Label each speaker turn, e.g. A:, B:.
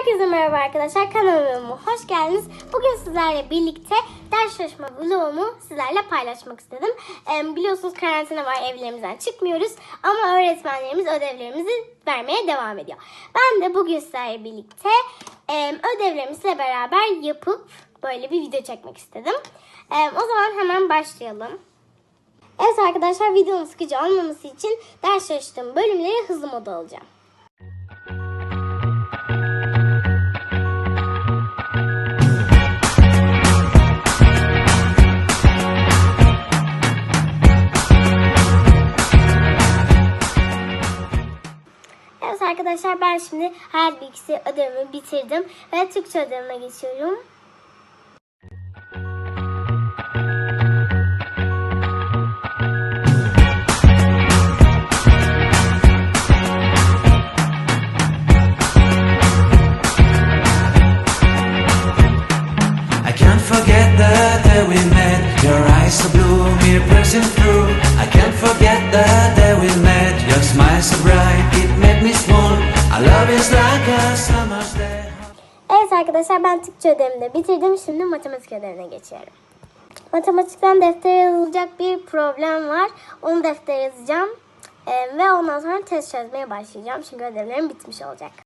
A: Herkese merhaba arkadaşlar. Kanalıma hoş geldiniz. Bugün sizlerle birlikte ders çalışma vlogumu sizlerle paylaşmak istedim. Ee, biliyorsunuz karantina var evlerimizden çıkmıyoruz. Ama öğretmenlerimiz ödevlerimizi vermeye devam ediyor. Ben de bugün sizlerle birlikte e, ödevlerimizle beraber yapıp böyle bir video çekmek istedim. Ee, o zaman hemen başlayalım. Evet arkadaşlar videonun sıkıcı olmaması için ders çalıştığım bölümleri hızlı moda alacağım. Evet arkadaşlar ben şimdi hayat bilgisi ödevimi bitirdim ve Türkçe ödevime geçiyorum.
B: I can't forget the day we met. Your eyes so blue, me pressing through. I can't forget the day we met. Your smile so bright,
A: Evet arkadaşlar ben Türkçe ödevimi de bitirdim. Şimdi matematik ödevine geçiyorum. Matematikten deftere yazılacak bir problem var. Onu deftere yazacağım. Ee, ve ondan sonra test çözmeye başlayacağım. Çünkü ödevlerim bitmiş olacak.